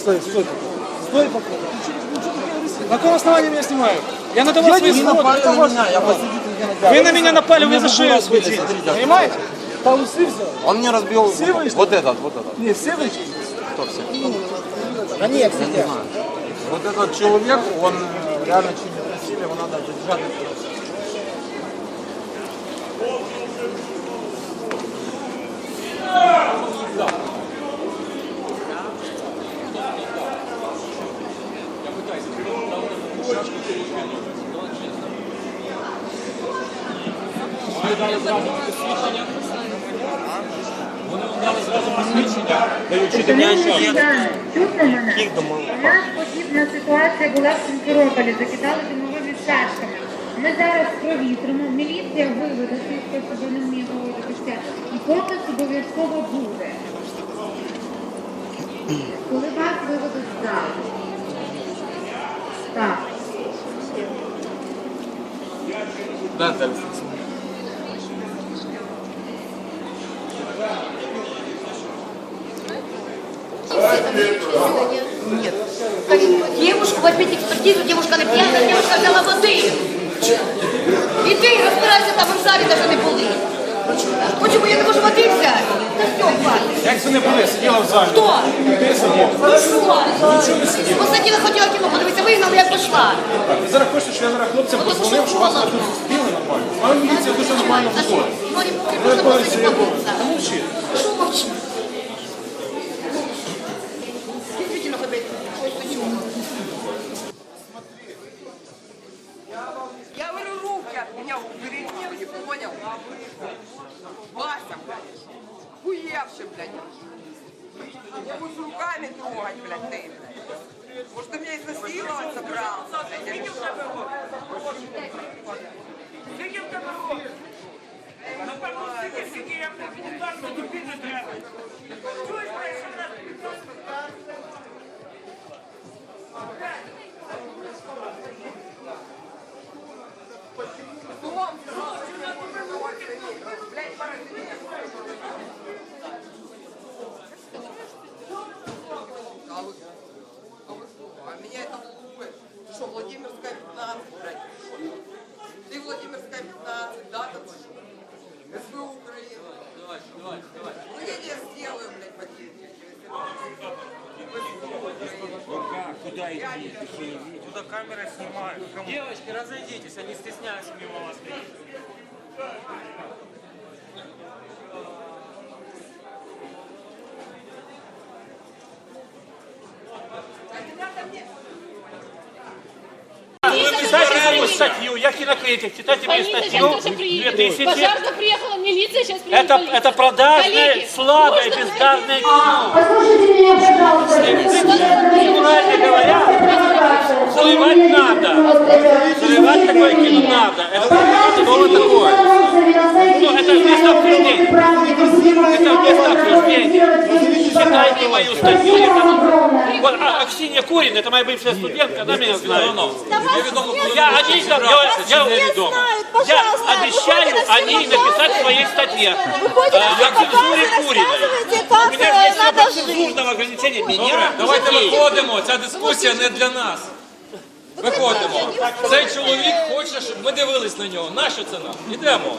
Стой, стой. Стой пока. На каком основании меня снимают? Я Я свои не напали на меня, я Вы на меня напали, вы за шею схватили. Понимаете? Там усы взял. Он мне разбил Все вышли? вот этот, вот этот. Не, все вышли? Кто все? Да нет, кстати. Вот этот человек, он реально чинит насилие, его надо держать. Шановні члени, чути мене? У нас подібна ситуація була в Сімферополі, закидали димовими шашками. Ми зараз провітримо, міліція виведе тих, хто себе не вміє поводити і показ обов'язково буде. Коли вас виведуть з залу. Так. Нет. Девушку, возьмите экспертизу, девушка не пьяна, девушка взяла воды. Іди розбирайся там в залі, даже не були. Почему я не можу води взяти? Та все, хватить. Як це не були? Сиділа в залі. Хто? Ну що? Посадила, хотіла кіно, подивитися, вигнали, я пішла. Ви зараз хочете, що я зараз хлопцям Ну, то що вас тут збили нормально. А міліція дуже нормально. Ну, я побитися. Та мовчи. Що мовчи? понял, уберите, не понял. Вася, блядь, хуевший, блядь. Я будешь руками трогать, блядь, ты, блядь. Может, ты меня изнасиловать собрался, блядь, или что? Скільки в тебе років? Напевно, стільки, я в тебе удар, то не Куда идти? Туда камера снимает. Девочки, разойдитесь, они стесняются мимо вас. Читайте мою статью, я кинокритик, читайте мою Полиция статью. сейчас тоже приедет. 2000. Пожарка приехала, милиция сейчас приедет. Это, полиция. это продажное, Коллеги, слабое, можно бездарное кино. Послушайте меня, пожалуйста. Такое кино надо. Это что такое? Ну, это вместо обсуждения. Это вместо обсуждения. Читайте мою статью. это- Вот, а, Аксинья Курин, это моя бывшая студентка, она меня знает. Я, они, там, я, я, я обещаю о ней написать в своей статье. О цензуре Куриной. У меня здесь цензурного ограничения. Меня Давайте виходимо. Ця дискусія не для нас. Виходимо. Цей чоловік хоче, щоб ми дивились на нього. Нащо це нам? Ідемо.